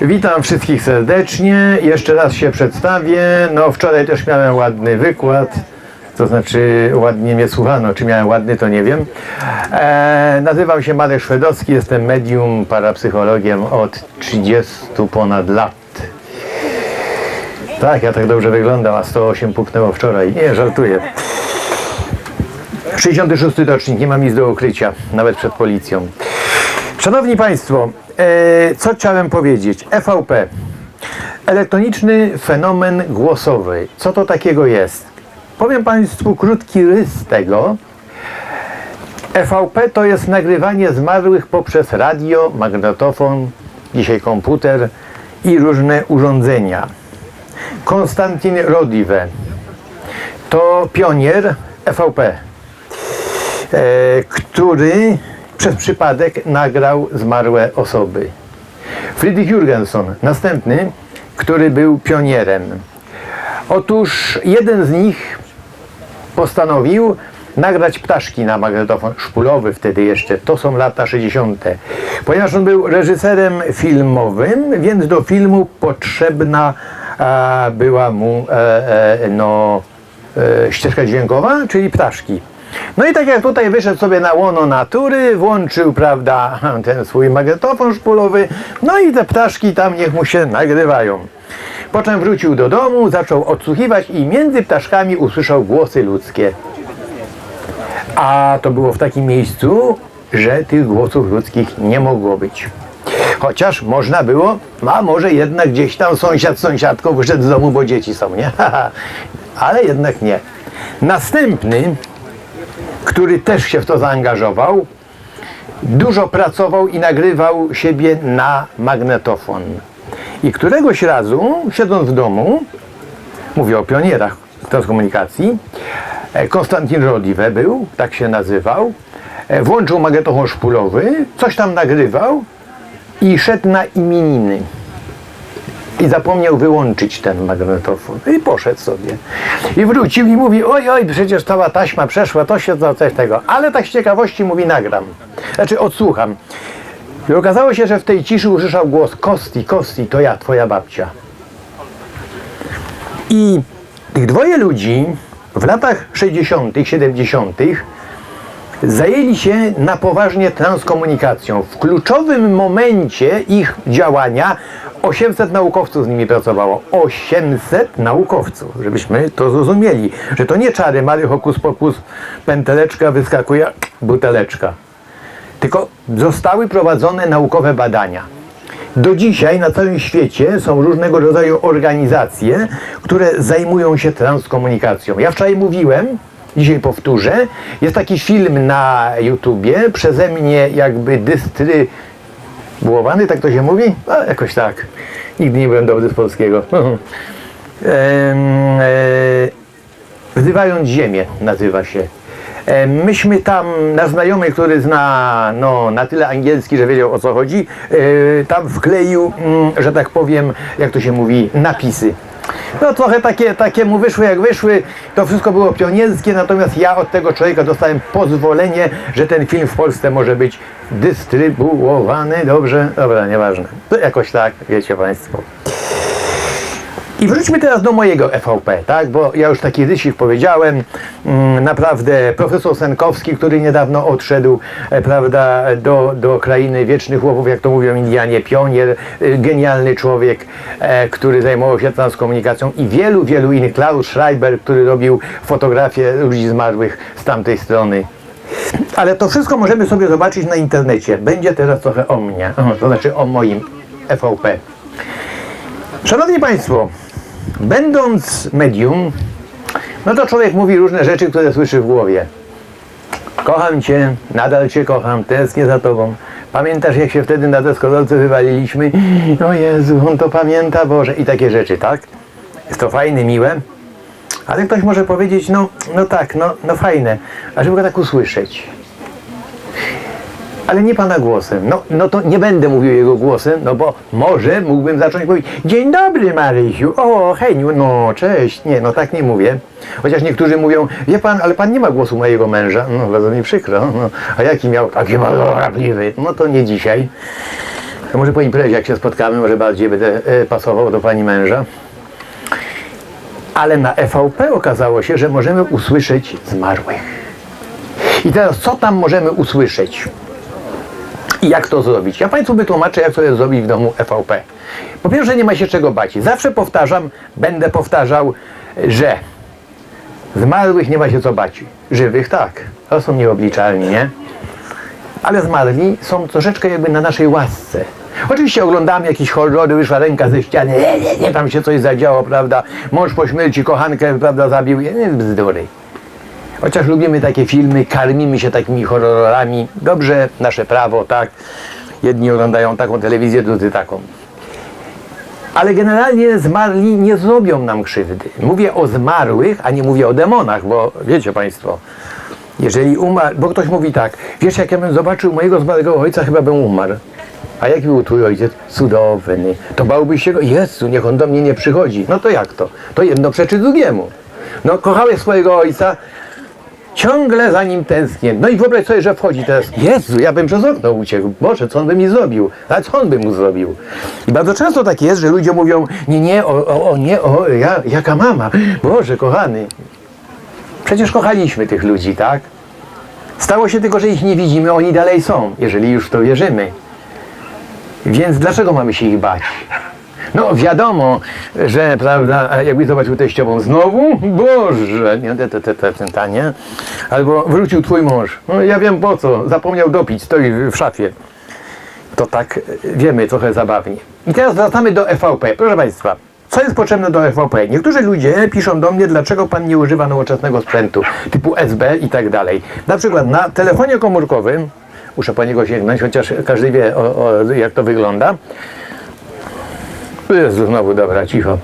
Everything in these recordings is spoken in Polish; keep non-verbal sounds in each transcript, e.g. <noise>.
Witam wszystkich serdecznie. Jeszcze raz się przedstawię. No wczoraj też miałem ładny wykład. To znaczy ładnie mnie słuchano. Czy miałem ładny, to nie wiem. E, nazywam się Marek Szwedowski. Jestem medium, parapsychologiem od 30 ponad lat. Tak, ja tak dobrze wyglądam, a 108 puknęło wczoraj. Nie, żartuję. 66 rocznik, nie mam nic do ukrycia, nawet przed policją. Szanowni Państwo, co chciałem powiedzieć? EVP. Elektroniczny fenomen głosowy. Co to takiego jest? Powiem Państwu krótki rys tego. EVP to jest nagrywanie zmarłych poprzez radio, magnetofon, dzisiaj komputer i różne urządzenia. Konstantin Rodiwe to pionier EVP, e, który przez przypadek nagrał zmarłe osoby. Friedrich Jürgenson, następny, który był pionierem. Otóż jeden z nich postanowił nagrać ptaszki na magnetofon szpulowy wtedy jeszcze, to są lata 60. Ponieważ on był reżyserem filmowym, więc do filmu potrzebna a, była mu e, e, no, e, ścieżka dźwiękowa, czyli ptaszki. No i tak jak tutaj wyszedł sobie na łono natury, włączył, prawda, <laughs> ten swój magnetofon szpulowy, no i te ptaszki tam niech mu się nagrywają. Potem wrócił do domu, zaczął odsłuchiwać i między ptaszkami usłyszał głosy ludzkie. A to było w takim miejscu, że tych głosów ludzkich nie mogło być. Chociaż można było, a może jednak gdzieś tam sąsiad sąsiadką wyszedł z domu, bo dzieci są, nie? <laughs> Ale jednak nie. Następny, który też się w to zaangażował, dużo pracował i nagrywał siebie na magnetofon. I któregoś razu, siedząc w domu, mówię o pionierach transkomunikacji, e, Konstantin Rodiwe był, tak się nazywał, e, włączył magnetofon szpulowy, coś tam nagrywał i szedł na imieniny. I zapomniał wyłączyć ten magnetofon. I poszedł sobie. I wrócił i mówi, oj, oj, przecież cała taśma przeszła, to się to coś tego. Ale tak z ciekawości mówi, nagram. Znaczy odsłucham. I okazało się, że w tej ciszy usłyszał głos Kosti, Kosti, to ja, twoja babcia. I tych dwoje ludzi w latach 60., 70. zajęli się na poważnie transkomunikacją. W kluczowym momencie ich działania 800 naukowców z nimi pracowało. 800 naukowców, żebyśmy to zrozumieli, że to nie czary, mary hokus pokus, pęteleczka, wyskakuje buteleczka. Tylko zostały prowadzone naukowe badania. Do dzisiaj na całym świecie są różnego rodzaju organizacje, które zajmują się transkomunikacją. Ja wczoraj mówiłem, dzisiaj powtórzę, jest taki film na YouTubie, przeze mnie jakby dystrybuowany, tak to się mówi? A, jakoś tak. Nigdy nie byłem dobry z polskiego. <laughs> E, Wzywając Ziemię nazywa się. Myśmy tam, na znajomy, który zna no, na tyle angielski, że wiedział o co chodzi, e, tam wkleił, mm, że tak powiem, jak to się mówi, napisy. No trochę takie, takie mu wyszły jak wyszły, to wszystko było pionierskie, natomiast ja od tego człowieka dostałem pozwolenie, że ten film w Polsce może być dystrybuowany, dobrze? Dobra, nieważne. To jakoś tak, wiecie Państwo. I wróćmy teraz do mojego EVP, tak? Bo ja już taki rysik powiedziałem. Mm, Naprawdę profesor Senkowski, który niedawno odszedł, e, prawda, do, do krainy wiecznych łowów, jak to mówią Indianie, pionier, y, genialny człowiek, e, który zajmował się transkomunikacją i wielu, wielu innych. Klaus Schreiber, który robił fotografie ludzi zmarłych z tamtej strony. Ale to wszystko możemy sobie zobaczyć na internecie. Będzie teraz trochę o mnie, to znaczy o moim EVP. Szanowni Państwo, będąc medium, no to człowiek mówi różne rzeczy, które słyszy w głowie. Kocham Cię, nadal Cię kocham, tęsknię za Tobą. Pamiętasz, jak się wtedy na deskorolce wywaliliśmy? O Jezu, on to pamięta, Boże. I takie rzeczy, tak? Jest to fajne, miłe. Ale ktoś może powiedzieć, no, no tak, no, no fajne, a żeby go tak usłyszeć. Ale nie pana głosem. No, no to nie będę mówił jego głosem, no bo może mógłbym zacząć mówić Dzień dobry Marysiu, o Heniu, no cześć. Nie, no tak nie mówię. Chociaż niektórzy mówią, wie pan, ale pan nie ma głosu mojego męża. No bardzo mi przykro. No, a jaki miał? Taki bardzo rapliwy. No to nie dzisiaj. To może po imprezie, jak się spotkamy, może bardziej będę e, pasował do pani męża. Ale na EVP okazało się, że możemy usłyszeć zmarłych. I teraz co tam możemy usłyszeć? I jak to zrobić? Ja Państwu wytłumaczę, jak to zrobić w domu EVP. Po pierwsze, nie ma się czego bać. Zawsze powtarzam, będę powtarzał, że zmarłych nie ma się co bać. Żywych tak. To są nieobliczalni, nie? Ale zmarli są troszeczkę jakby na naszej łasce. Oczywiście oglądamy jakieś horrory, wyszła ręka ze ściany, nie, nie, nie, tam się coś zadziało, prawda? Mąż po śmierci kochankę, prawda, zabił. Nie bzdury. Chociaż lubimy takie filmy, karmimy się takimi horrorami. Dobrze, nasze prawo, tak. Jedni oglądają taką telewizję, drudzy taką. Ale generalnie zmarli nie zrobią nam krzywdy. Mówię o zmarłych, a nie mówię o demonach, bo wiecie Państwo, jeżeli umarł, bo ktoś mówi tak, wiesz jak ja bym zobaczył mojego zmarłego ojca, chyba bym umarł. A jaki był twój ojciec? Cudowny. To bałbyś się go? Jezu, niech on do mnie nie przychodzi. No to jak to? To jedno przeczy drugiemu. No kochałeś swojego ojca, ciągle za nim tęsknię. No i wyobraź sobie, że wchodzi teraz. Jezu, ja bym przez okno uciekł. Boże, co on by mi zrobił? A co on by mu zrobił? I bardzo często tak jest, że ludzie mówią, nie, nie, o, o, o nie, o, ja, jaka mama. Boże, kochany. Przecież kochaliśmy tych ludzi, tak? Stało się tylko, że ich nie widzimy, oni dalej są, jeżeli już w to wierzymy. Więc dlaczego mamy się ich bać? No wiadomo, że prawda, jakby zobaczył teściową znowu, Boże, nie, te, te, te, te, ta, nie? Albo wrócił twój mąż, no ja wiem po co, zapomniał dopić, stoi w szafie. To tak wiemy trochę zabawnie. I teraz wracamy do EVP. Proszę Państwa, co jest potrzebne do EVP? Niektórzy ludzie piszą do mnie, dlaczego Pan nie używa nowoczesnego sprzętu, typu SB i tak dalej. Na przykład na telefonie komórkowym, muszę po niego sięgnąć, chociaż każdy wie, o, o, jak to wygląda. Jezu, znowu, dobra, cicho.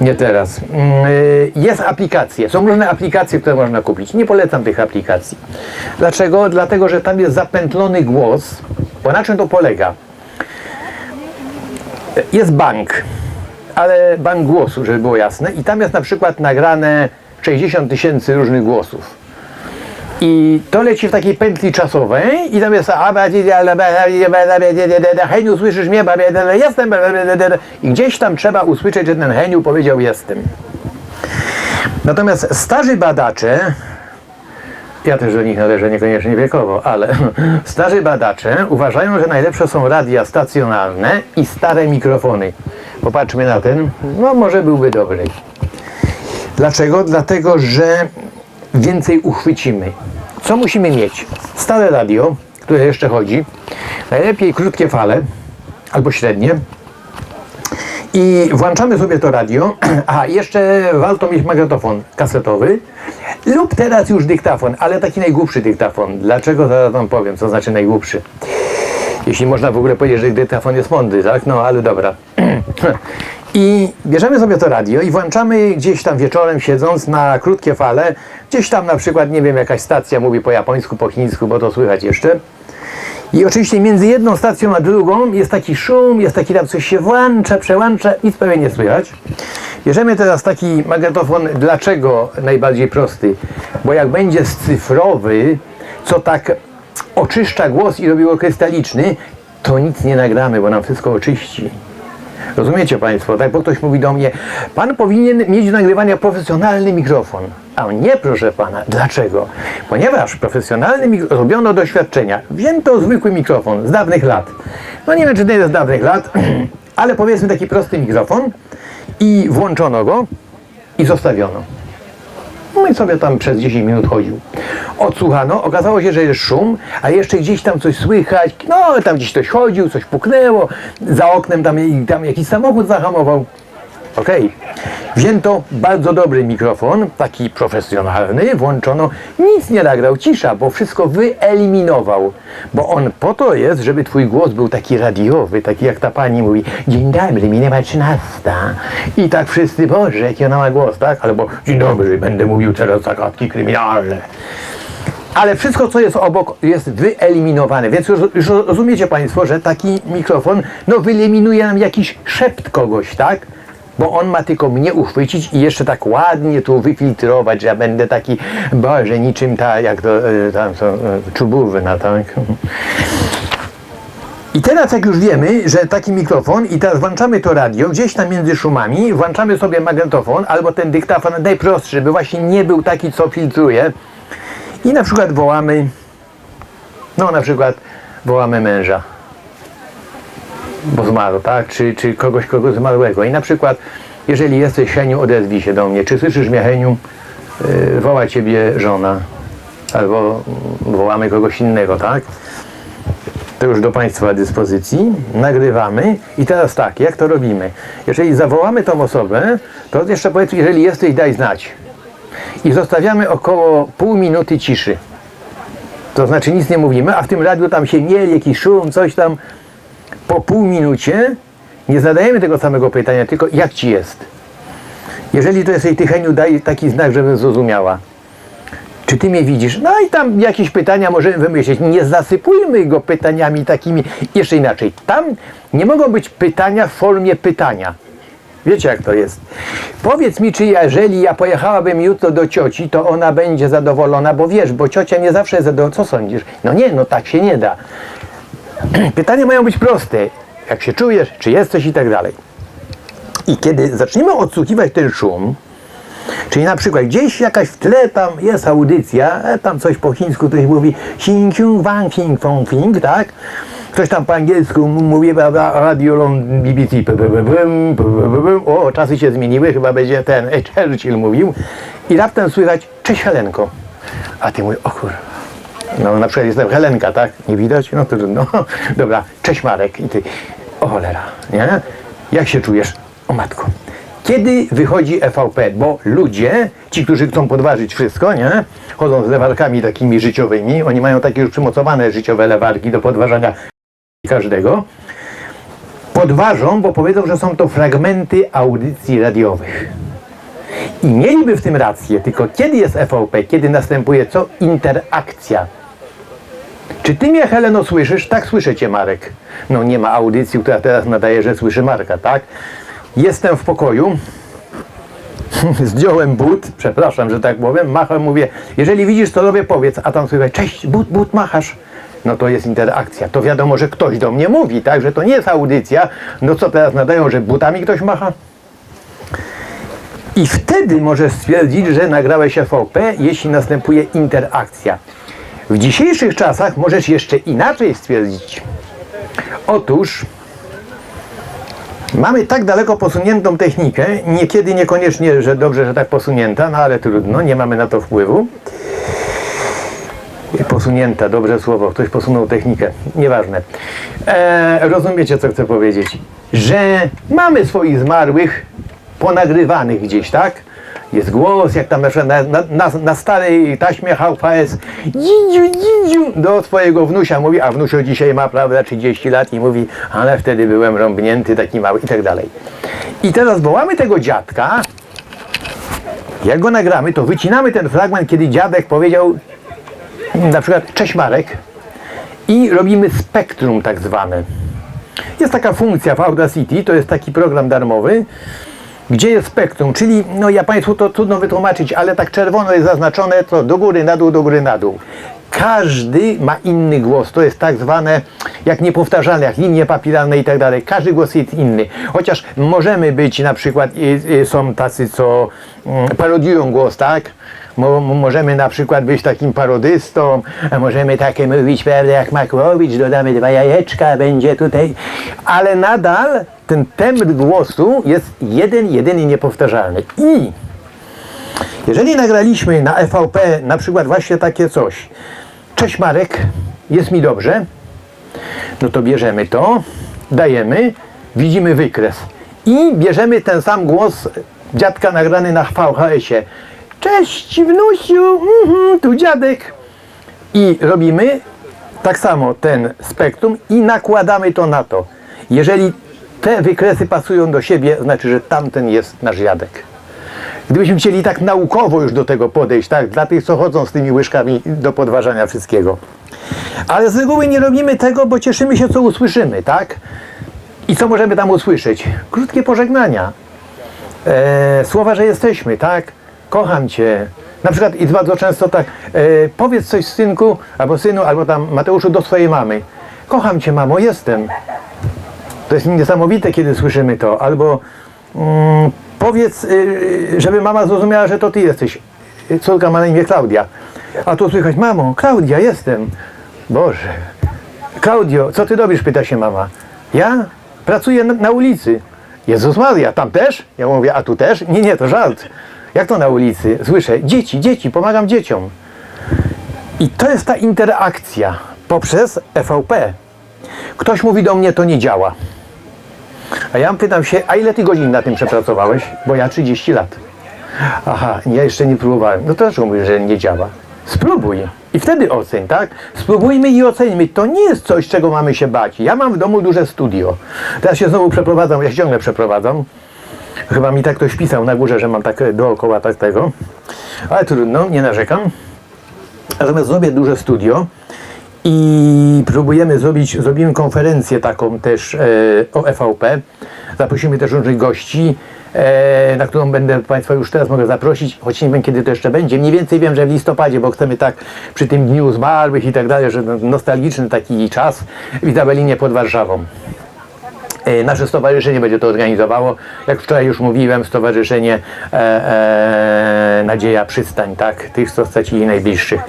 Nie teraz. Mm, y, Jest aplikacje, są różne aplikacje, które można kupić. Nie polecam tych aplikacji. Dlaczego? Dlatego, że tam jest zapętlony głos. Bo na czym to polega? Jest bank, ale bank głosu, żeby było jasne. I tam jest na przykład nagrane 60 tysięcy różnych głosów. I to leci w takiej pętli czasowej i tam jest Heniu, słyszysz mnie? Jestem. I gdzieś tam trzeba usłyszeć, że ten Heniu powiedział jestem. Natomiast starzy badacze, ja też do nich należę niekoniecznie wiekowo, ale <laughs> starzy badacze uważają, że najlepsze są radia stacjonarne i stare mikrofony. Popatrzmy na ten, no może byłby dobry. Dlaczego? Dlatego, że więcej uchwycimy. Co musimy mieć? Stare radio, które jeszcze chodzi, najlepiej krótkie fale albo średnie. I włączamy sobie to radio, <clears throat> a jeszcze warto mieć magnetofon kasetowy lub teraz już dyktafon, ale taki najgłupszy dyktafon. Dlaczego? Zaraz wam powiem, co znaczy najgłupszy. Jeśli można w ogóle powiedzieć, że dyktafon jest mądry, tak? No ale dobra. <clears throat> I bierzemy sobie to radio i włączamy gdzieś tam wieczorem siedząc na krótkie fale, gdzieś tam na przykład, nie wiem, jakaś stacja mówi po japońsku, po chińsku, bo to słychać jeszcze. I oczywiście między jedną stacją a drugą jest taki szum, jest taki tam coś się włącza, przełącza, nic prawie nie słychać. Bierzemy teraz taki magnetofon, dlaczego najbardziej prosty? Bo jak będzie cyfrowy, co tak oczyszcza głos i robi go krystaliczny, to nic nie nagramy, bo nam wszystko oczyści. Rozumiecie Państwo, tak? Bo ktoś mówi do mnie, Pan powinien mieć do nagrywania profesjonalny mikrofon. A nie, proszę Pana. Dlaczego? Ponieważ profesjonalny mikrofon, robiono doświadczenia. Wzięto zwykły mikrofon z dawnych lat. No nie wiem, czy to jest z dawnych lat, <clears throat> ale powiedzmy taki prosty mikrofon i włączono go i zostawiono. No i sobie tam przez 10 minut chodził. Odsłuchano, okazało się, że jest szum, a jeszcze gdzieś tam coś słychać, no tam gdzieś ktoś chodził, coś puknęło, za oknem tam, tam jakiś samochód zahamował. Okej. Wzięto bardzo dobry mikrofon, taki profesjonalny, włączono, nic nie nagrał, cisza, bo wszystko wyeliminował. Bo on po to jest, żeby twój głos był taki radiowy, taki jak ta pani mówi, dzień dobry, minęła trzynasta. I tak wszyscy, Boże, jaki ona ma głos, tak? Albo, dzień dobry, będę mówił teraz zagadki kryminalne. Ale wszystko, co jest obok, jest wyeliminowane. Więc już, już rozumiecie Państwo, że taki mikrofon no, wyeliminuje nam jakiś szept kogoś, tak? Bo on ma tylko mnie uchwycić i jeszcze tak ładnie tu wyfiltrować, że ja będę taki, Boże, niczym ta, jak to, e, tam są, e, czubówna, tak? I teraz jak już wiemy, że taki mikrofon i teraz włączamy to radio gdzieś tam między szumami, włączamy sobie magnetofon albo ten dyktafon najprostszy, by właśnie nie był taki, co filtruje i na przykład wołamy, no na przykład wołamy męża, bo zmarł, tak? Czy, czy kogoś, kogo zmarłego. I na przykład, jeżeli jesteś Heniu, odezwij się do mnie. Czy słyszysz mnie, Heniu? Yy, woła ciebie żona. Albo wołamy kogoś innego, tak? To już do Państwa dyspozycji. Nagrywamy. I teraz tak, jak to robimy? Jeżeli zawołamy tą osobę, to jeszcze powiedz, jeżeli jesteś, daj znać. I zostawiamy około pół minuty ciszy. To znaczy nic nie mówimy, a w tym radiu tam się mieli, jakiś szum, coś tam. Po pół minucie nie zadajemy tego samego pytania, tylko jak ci jest? Jeżeli to jesteś Tycheniu, daj taki znak, żebym zrozumiała. Czy ty mnie widzisz? No i tam jakieś pytania możemy wymyślić. Nie zasypujmy go pytaniami takimi. Jeszcze inaczej. Tam nie mogą być pytania w formie pytania. Wiecie jak to jest. Powiedz mi, czy jeżeli ja pojechałabym jutro do cioci, to ona będzie zadowolona, bo wiesz, bo ciocia nie zawsze jest zadowolona. Co sądzisz? No nie, no tak się nie da. <clears throat> Pytania mają być proste. Jak się czujesz, czy jesteś i tak dalej. I kiedy zaczniemy odsłuchiwać ten szum, czyli na przykład gdzieś jakaś w tle tam jest audycja, e, tam coś po chińsku ktoś mówi xing xiong wang xing fong fing, tak? Ktoś tam po angielsku mówi radio BBC. O, czasy się zmieniły, chyba będzie ten <laughs> Churchill mówił. I raptem słychać, cześć Helenko. A ty mówisz, o. No na przykład jestem Helenka, tak? Nie widać? No to no. Dobra, cześć Marek. I ty, o cholera, nie? Jak się czujesz? O matko. Kiedy wychodzi EVP? Bo ludzie, ci, którzy chcą podważyć wszystko, nie? Chodzą z lewarkami takimi życiowymi, oni mają takie już przymocowane życiowe lewarki do podważania każdego. Podważą, bo powiedzą, że są to fragmenty audycji radiowych. I mieliby w tym rację, tylko kiedy jest EVP, kiedy następuje co? Interakcja. Czy ty mnie, Heleno, słyszysz? Tak, słyszę cię, Marek. No nie ma audycji, która teraz nadaje, że słyszy Marka, tak? Jestem w pokoju, <laughs> zdjąłem but, przepraszam, że tak powiem, macham, mówię, jeżeli widzisz, co robię, powiedz, a tam słychać, cześć, but, but, machasz. No to jest interakcja. To wiadomo, że ktoś do mnie mówi, tak? Że to nie jest audycja. No co teraz nadają, że butami ktoś macha? I wtedy możesz stwierdzić, że nagrałeś FVP, jeśli następuje interakcja. W dzisiejszych czasach możesz jeszcze inaczej stwierdzić. Otóż mamy tak daleko posuniętą technikę, niekiedy niekoniecznie, że dobrze, że tak posunięta, no ale trudno, nie mamy na to wpływu. Posunięta, dobre słowo, ktoś posunął technikę, nieważne. E, rozumiecie, co chcę powiedzieć? Że mamy swoich zmarłych ponagrywanych gdzieś, tak? Jest głos, jak tam na, na, na, starej taśmie VHS do swojego wnusia mówi, a wnusio dzisiaj ma, prawda, 30 lat i mówi, ale wtedy byłem rąbnięty, taki mały i tak dalej. I teraz wołamy tego dziadka, jak go nagramy, to wycinamy ten fragment, kiedy dziadek powiedział na przykład cześć Marek i robimy spektrum tak zwane. Jest taka funkcja w Audacity, to jest taki program darmowy, gdzie jest spektrum, czyli, no ja Państwu to trudno wytłumaczyć, ale tak czerwono jest zaznaczone to do góry, na dół, do góry, na dół. Każdy ma inny głos, to jest tak zwane jak niepowtarzalne, jak linie papiralne i tak dalej. Każdy głos jest inny. Chociaż możemy być na przykład, są tacy, co mm, parodiują głos, tak? Mo, mo- możemy na przykład być takim parodystą, możemy takie mówić, prawda, jak Makłowicz, dodamy dwa jajeczka, będzie tutaj, ale nadal ten temp głosu jest jeden, jedyny niepowtarzalny. I jeżeli nagraliśmy na EVP na przykład właśnie takie coś, cześć Marek, jest mi dobrze, no to bierzemy to, dajemy, widzimy wykres i bierzemy ten sam głos dziadka nagrany na VHS-ie. Cześć wnusiu, mhm, tu dziadek. I robimy tak samo ten spektrum i nakładamy to na to. Jeżeli te wykresy pasują do siebie, znaczy, że tamten jest nasz dziadek. Gdybyśmy chcieli tak naukowo już do tego podejść, tak, dla tych, co chodzą z tymi łyżkami do podważania wszystkiego. Ale z reguły nie robimy tego, bo cieszymy się, co usłyszymy, tak? I co możemy tam usłyszeć? Krótkie pożegnania. E, słowa, że jesteśmy, tak? Kocham cię. Na przykład i bardzo często tak, e, powiedz coś synku, albo synu, albo tam Mateuszu do swojej mamy. kocham cię mamo, jestem. To jest niesamowite, kiedy słyszymy to. Albo mm, powiedz, y, żeby mama zrozumiała, że to ty jesteś. Córka ma na imię Klaudia. A tu słychać, mamo, Klaudia, jestem. Boże. Klaudio, co ty robisz? Pyta się mama. Ja pracuję na, na ulicy. Jezus Maria, tam też? Ja mówię, a tu też? Nie, nie, to żart. Jak to na ulicy? Słyszę, dzieci, dzieci, pomagam dzieciom. I to jest ta interakcja poprzez EVP. Ktoś mówi do mnie, to nie działa. A ja pytam się, a ile ty godzin na tym przepracowałeś? Bo ja 30 lat. Aha, ja jeszcze nie próbowałem. No to dlaczego mówisz, że nie działa? Spróbuj. I wtedy oceń, tak? Spróbujmy i oceńmy. To nie jest coś, czego mamy się bać. Ja mam w domu duże studio. Teraz się znowu przeprowadzam, ja się ciągle przeprowadzam. Chyba mi tak ktoś pisał na górze, że mam tak dookoła tak tego. Ale trudno, nie narzekam. Natomiast zrobię duże studio i próbujemy zrobić, zrobimy konferencję taką też e, o EVP. Zaprosimy też różnych gości, e, na którą będę Państwa już teraz mogę zaprosić, choć nie wiem kiedy to jeszcze będzie. Mniej więcej wiem, że w listopadzie, bo chcemy tak przy tym Dniu Zmarłych i tak dalej, że no, nostalgiczny taki czas w Izabelinie pod Warszawą. E, Nasze stowarzyszenie będzie to organizowało. Jak wczoraj już mówiłem, stowarzyszenie e, e, Nadzieja Przystań, tak? Tych, co stracili najbliższych.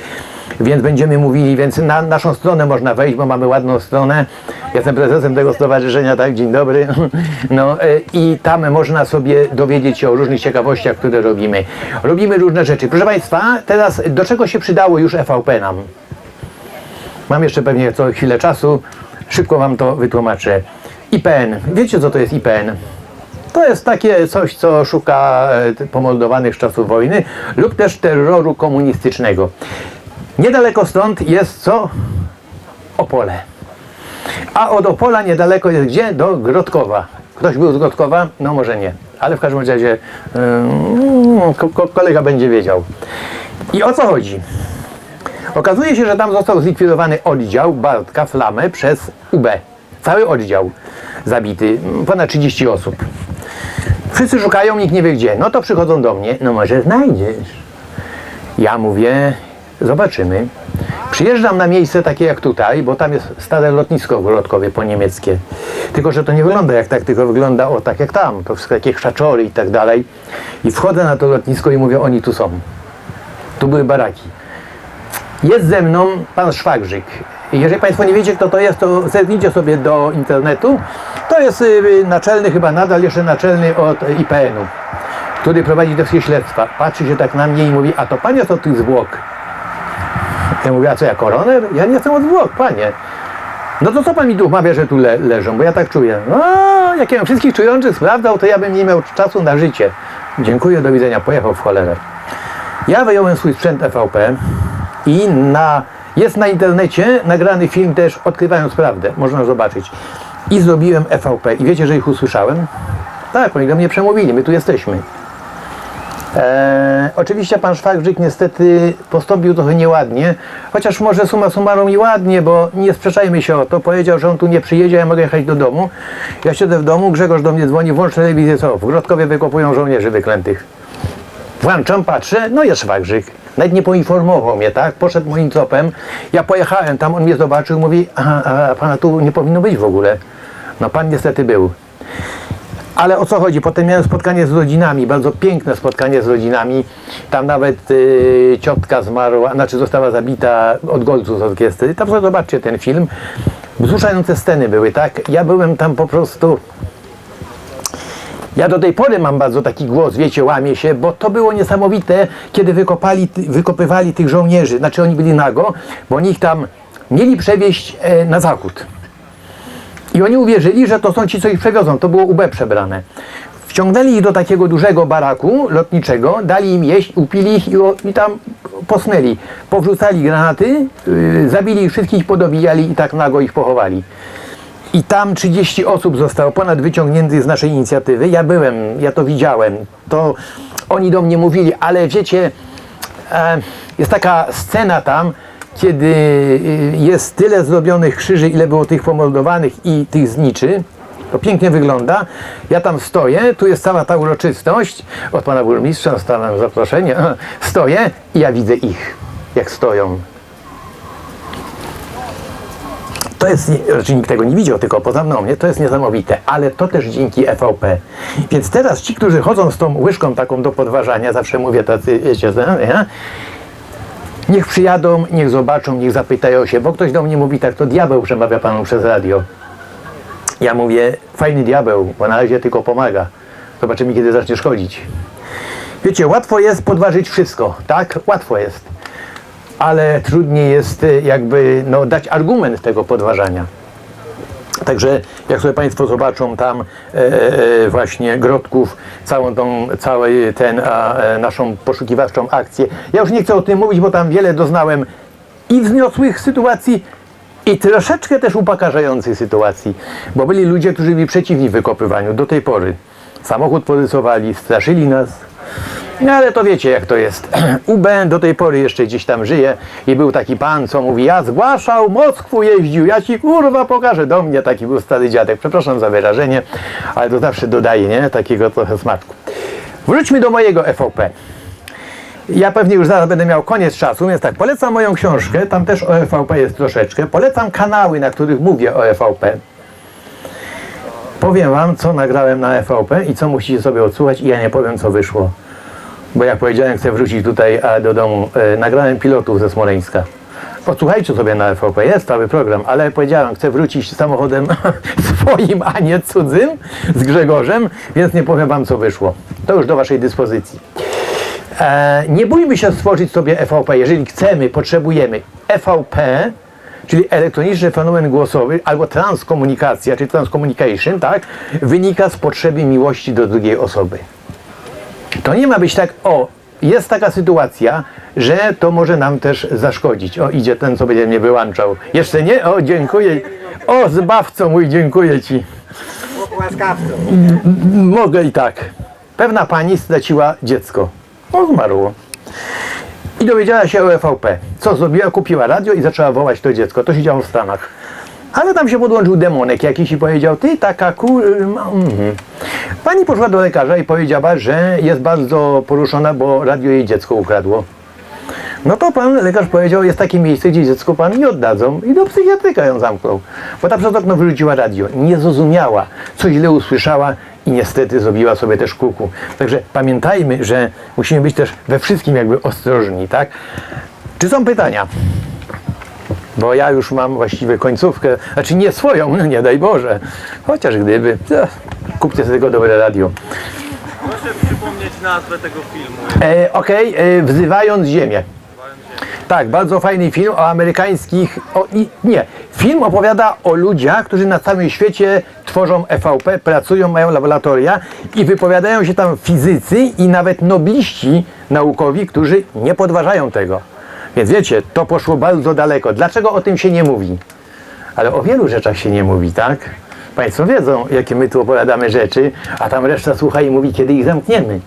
Więc będziemy mówili, więc na naszą stronę można wejść, bo mamy ładną stronę. Jestem prezesem tego stowarzyszenia, tak? Dzień dobry. <laughs> No e, i tam można sobie dowiedzieć się o różnych ciekawościach, które robimy. Robimy różne rzeczy. Proszę Państwa, teraz do czego się przydało już EVP nam? Mam jeszcze pewnie co chwilę czasu. Szybko Wam to wytłumaczę. IPN. Wiecie, co to jest IPN? To jest takie coś, co szuka e, pomordowanych z czasów wojny lub też terroru komunistycznego. Niedaleko stąd jest co? Opole. A od Opola niedaleko jest gdzie? Do Grodkowa. Ktoś był z Grodkowa? No może nie. Ale w każdym razie yy, ko- ko- kolega będzie wiedział. I o co chodzi? Okazuje się, że tam został zlikwidowany oddział Bartka Flamę przez UB. Cały oddział zabity, ponad 30 osób. Wszyscy szukają, nikt nie wie gdzie. No to przychodzą do mnie, no może znajdziesz. Ja mówię, zobaczymy. Przyjeżdżam na miejsce takie jak tutaj, bo tam jest stare lotnisko w Grodkowie po niemieckie. Tylko, że to nie wygląda jak tak, tylko wygląda o tak jak tam. To wszystko takie krzaczory i tak dalej. I wchodzę na to lotnisko i mówię, oni tu są. Tu były baraki. Jest ze mną pan Szwagrzyk. Jeżeli Państwo nie wiecie, kto to jest, to zerknijcie sobie do internetu. To jest y, naczelny, chyba nadal jeszcze naczelny od IPN-u, który prowadzi te wszystkie śledztwa. Patrzy się tak na mnie i mówi, a to pan jest od tych zwłok. Ja mówię, a co ja koroner? Ja nie jestem od zwłok, panie. No to co pan mi tu mawia, że tu le leżą, bo ja tak czuję. No, jak ja bym wszystkich czujących sprawdzał, to ja bym nie miał czasu na życie. Dziękuję, do widzenia, pojechał w cholerę. Ja wyjąłem swój sprzęt EVP i na, jest na internecie nagrany film też Odkrywając Prawdę, można zobaczyć. I zrobiłem EVP i wiecie, że ich usłyszałem? Tak, oni do mnie przemówili, my tu jesteśmy. Eee, oczywiście pan Szwagrzyk niestety postąpił trochę nieładnie, chociaż może summa summarum i ładnie, bo nie sprzeczajmy się o to. Powiedział, że on tu nie przyjedzie, ja mogę jechać do domu. Ja siedzę w domu, Grzegorz do mnie dzwoni, włącz telewizję, co? W Grodkowie wykopują żołnierzy wyklętych. Włączam, patrzę, no jest Szwagrzyk. Nawet nie poinformował mnie, tak? Poszedł moim tropem. Ja pojechałem tam, on mnie zobaczył, mówi, a, a pana tu nie powinno być w ogóle. No pan niestety był. Ale o co chodzi? Potem miałem spotkanie z rodzinami, bardzo piękne spotkanie z rodzinami. Tam nawet y, ciotka zmarła, znaczy została zabita od golcu z orkiestry. Tam zobaczcie ten film. Wzruszające sceny były, tak? Ja byłem tam po prostu... Ja do tej pory mam bardzo taki głos, wiecie, łamie się, bo to było niesamowite, kiedy wykopali, wykopywali tych żołnierzy. Znaczy oni byli nago, bo oni ich tam mieli przewieźć e, na zachód. I oni uwierzyli, że to są ci, co ich przewiozą. To było UB przebrane. Wciągnęli ich do takiego dużego baraku lotniczego, dali im jeść, upili ich i, o, i tam posnęli. Powrzucali granaty, yy, zabili ich wszystkich, podobijali i tak nago ich pochowali. I tam 30 osób zostało ponad wyciągniętych z naszej inicjatywy. Ja byłem, ja to widziałem. To oni do mnie mówili, ale wiecie, e, jest taka scena tam, kiedy y, jest tyle zrobionych krzyży, ile było tych pomordowanych i tych zniczy. To pięknie wygląda. Ja tam stoję, tu jest cała ta uroczystość. Od pana burmistrza dostałem zaproszenie. <laughs> Stoję i ja widzę ich, jak stoją. To jest, znaczy nikt tego nie widział, tylko poza mną, nie? To jest niesamowite, ale to też dzięki EVP. Więc teraz ci, którzy chodzą z tą łyżką taką do podważania, zawsze mówię tacy, wiecie, nie? Niech przyjadą, niech zobaczą, niech zapytają się, bo ktoś do mnie mówi tak, to diabeł przemawia panu przez radio. Ja mówię, fajny diabeł, bo na razie tylko pomaga. Zobaczymy, kiedy zacznie szkodzić. Wiecie, łatwo jest podważyć wszystko, tak? Łatwo jest. Ale trudniej jest y, jakby no, dać argument tego podważania. Także jak sobie Państwo zobaczą tam e, e, właśnie Grodków, całą tą, cały ten a, e, naszą poszukiwawczą akcję. Ja już nie chcę o tym mówić, bo tam wiele doznałem i wzniosłych sytuacji, i troszeczkę też upokarzających sytuacji, bo byli ludzie, którzy byli przeciwni wykopywaniu do tej pory. Samochód porysowali, straszyli nas. No ale to wiecie jak to jest. <clears throat> UB do tej pory jeszcze gdzieś tam żyje i był taki pan, co mówi, ja zgłaszał, Moskwu jeździł, ja ci kurwa pokażę. Do mnie taki był stary dziadek, przepraszam za wyrażenie, ale to zawsze dodaje, nie? Takiego trochę smaczku. Wróćmy do mojego FOP. Ja pewnie już zaraz będę miał koniec czasu, więc tak, polecam moją książkę, tam też o EVP jest troszeczkę. Polecam kanały, na których mówię o EVP. Powiem wam, co nagrałem na EVP i co musicie sobie odsłuchać i ja nie powiem, co wyszło. Bo jak powiedziałem, chcę wrócić tutaj a, do domu. E, nagrałem pilotów ze Smoleńska. Odsłuchajcie sobie na EVP, jest cały program, ale powiedziałem, chcę wrócić samochodem <laughs> swoim, a nie cudzym, z Grzegorzem, więc nie powiem wam, co wyszło. To już do waszej dyspozycji. E, nie bójmy się stworzyć sobie EVP, jeżeli chcemy, potrzebujemy. EVP, czyli elektroniczny fenomen głosowy, albo transkomunikacja, czy transcommunication, tak, wynika z potrzeby miłości do drugiej osoby. To nie ma być tak, o, jest taka sytuacja, że to może nam też zaszkodzić. O, idzie ten, co będzie mnie wyłączał. Jeszcze nie? O, dziękuję. O, zbawco mój, dziękuję ci. łaskawcą. Mogę i tak. Pewna pani straciła dziecko. No, zmarło. I dowiedziała się o EVP. Co zrobiła? Kupiła radio i zaczęła wołać to dziecko. To się działo w Stanach. Ale tam się podłączył demonek jakiś i powiedział, ty taka kur... Mhm. Pani poszła do lekarza i powiedziała, że jest bardzo poruszona, bo radio jej dziecko ukradło. No to pan lekarz powiedział, jest takie miejsce, gdzie dziecko pan nie oddadzą i do psychiatryka ją zamknął. Bo ta przez okno wyrzuciła radio. Nie zrozumiała, co źle usłyszała i niestety zrobiła sobie też kuku. Także pamiętajmy, że musimy być też we wszystkim jakby ostrożni, tak? Czy są pytania? Bo ja już mam właściwie końcówkę, znaczy nie swoją, no <laughs> nie daj Boże. Chociaż gdyby, to kupcie sobie tego dobre radio. Proszę przypomnieć nazwę tego filmu. E, Okej, e, wzywając ziemię. Tak, bardzo fajny film o amerykańskich. O, i, nie, film opowiada o ludziach, którzy na całym świecie tworzą EVP, pracują, mają laboratoria i wypowiadają się tam fizycy i nawet nobliści naukowi, którzy nie podważają tego. Więc wiecie, to poszło bardzo daleko. Dlaczego o tym się nie mówi? Ale o wielu rzeczach się nie mówi, tak? Państwo wiedzą, jakie my tu opowiadamy rzeczy, a tam reszta słucha i mówi, kiedy ich zamkniemy.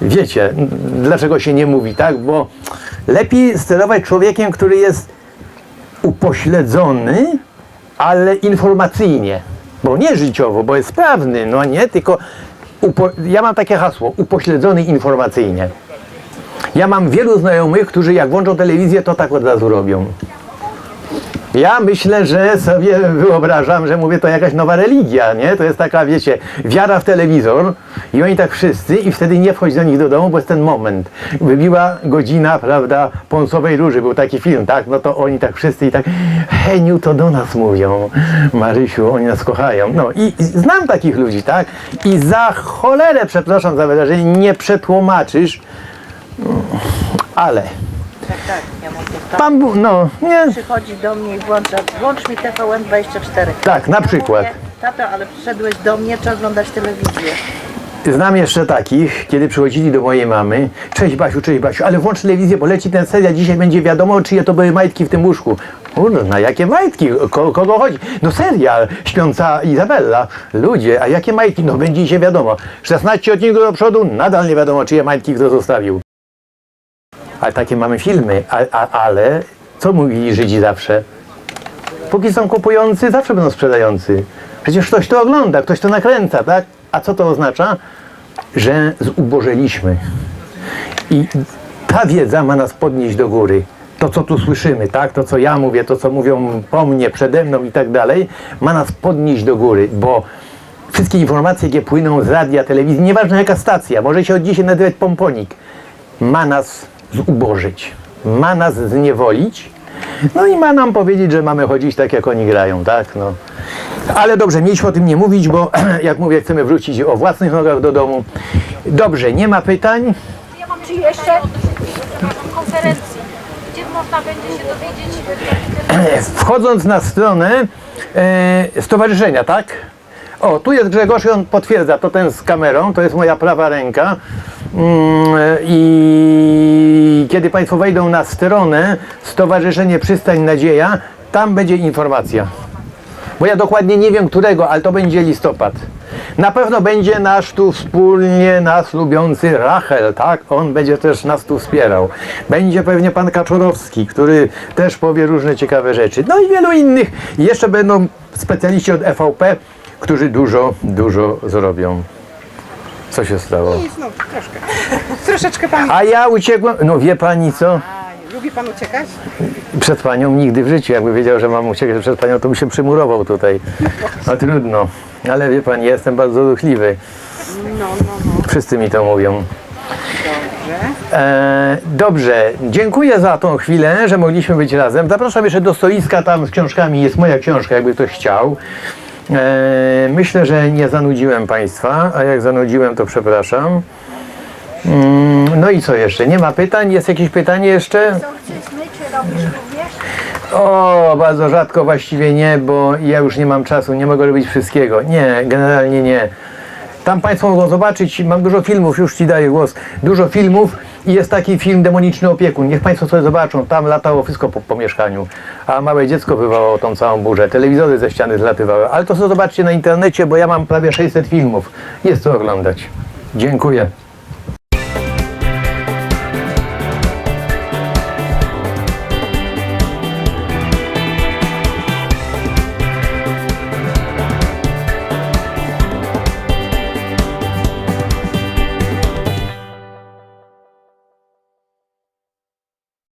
Wiecie, dlaczego się nie mówi, tak? Bo lepiej sterować człowiekiem, który jest upośledzony, ale informacyjnie. Bo nie życiowo, bo jest sprawny, no nie, tylko ja mam takie hasło, upośledzony informacyjnie. Ja mam wielu znajomych, którzy jak włączą telewizję, to tak od razu robią. Ja myślę, że sobie wyobrażam, że mówię to jakaś nowa religia, nie? To jest taka, wiecie, wiara w telewizor i oni tak wszyscy i wtedy nie wchodź do nich do domu, bo jest ten moment. Wybiła godzina, prawda, Pąsowej Róży, był taki film, tak? No to oni tak wszyscy i tak, Heniu, to do nas mówią. Marysiu, oni nas kochają. No i, znam takich ludzi, tak? I za cholerę, przepraszam za wyrażenie, nie przetłumaczysz, ale Tak, tak, ja mam to tak. Pan, no, nie, Przychodzi do mnie i włącza, włącz mi TVN24. tak, na przykład. Mówię, Tato, ale przyszedłeś do mnie, czy oglądać telewizję? Znam jeszcze takich, kiedy przychodzili do mojej mamy. Cześć Basiu, cześć Basiu, ale włącz telewizję, bo leci ten serial, dzisiaj będzie wiadomo, czyje to były majtki w tym łóżku. Kurde, na jakie majtki? Ko kogo chodzi? No serial, śpiąca Izabella. Ludzie, a jakie majtki? No będzie dzisiaj wiadomo. 16 odcinków do przodu, nadal nie wiadomo, czyje majtki kto zostawił. Ale takie mamy filmy, a, a, ale co mówili Żydzi zawsze? Póki są kupujący, zawsze będą sprzedający. Przecież ktoś to ogląda, ktoś to nakręca, tak? A co to oznacza? Że zubożeliśmy. I ta wiedza ma nas podnieść do góry. to, co tu słyszymy, tak? To, co ja mówię, to, co mówią po mnie, przede mną i tak dalej, ma nas podnieść do góry, bo wszystkie informacje, jakie płyną z radia, telewizji, nieważne jaka stacja, może się od dzisiaj nazywać pomponik, ma nas zubożyć, ma nas zniewolić, no i ma nam powiedzieć, że mamy chodzić tak, jak oni grają, tak? No. Ale dobrze, mieliśmy o tym nie mówić, bo <clears throat> jak mówię, chcemy wrócić o własnych nogach do domu. Dobrze, nie ma pytań. Ja mam czy jeszcze konferencji, gdzie można będzie się dowiedzieć <clears throat> Wchodząc na stronę e, stowarzyszenia, tak? O, tu jest Grzegorz i on potwierdza, to ten z kamerą, to jest moja prawa ręka. Mm, I kiedy Państwo wejdą na stronę Stowarzyszenie Przystań Nadzieja, tam będzie informacja. Bo ja dokładnie nie wiem którego, ale to będzie listopad. Na pewno będzie nasz tu wspólnie nas lubiący Rachel, tak? On będzie też nas tu wspierał. Będzie pewnie pan Kaczorowski, który też powie różne ciekawe rzeczy. No i wielu innych. Jeszcze będą specjaliści od EVP, którzy dużo, dużo zrobią. Co się stało? Nic, no troszkę. <laughs> Troszeczkę pan. A ja uciekłem, no wie pani co? A, lubi pan uciekać? Przed panią nigdy w życiu. Jakby wiedział, że mam uciekać przed panią, to by się przymurował tutaj. No trudno. Ale wie pani, ja jestem bardzo ruchliwy. No, no, no. Wszyscy mi to mówią. Dobrze. E, dobrze, dziękuję za tą chwilę, że mogliśmy być razem. Zapraszam jeszcze do stoiska, tam z książkami jest moja książka, jakby ktoś chciał. E, myślę, że nie zanudziłem Państwa, a jak zanudziłem, to przepraszam. Mm, no i co jeszcze? Nie ma pytań? Jest jakieś pytanie jeszcze? O, bardzo rzadko właściwie nie, bo ja już nie mam czasu, nie mogę robić wszystkiego. Nie, generalnie nie. Tam Państwo mogą zobaczyć, mam dużo filmów, już Ci daję głos, dużo filmów i jest taki film Demoniczny opiekun. Niech Państwo sobie zobaczą, tam latało wszystko po, po mieszkaniu, a małe dziecko wywołało tą całą burzę, telewizory ze ściany zlatywały. Ale to sobie zobaczcie na internecie, bo ja mam prawie 600 filmów. Jest co oglądać. Dziękuję.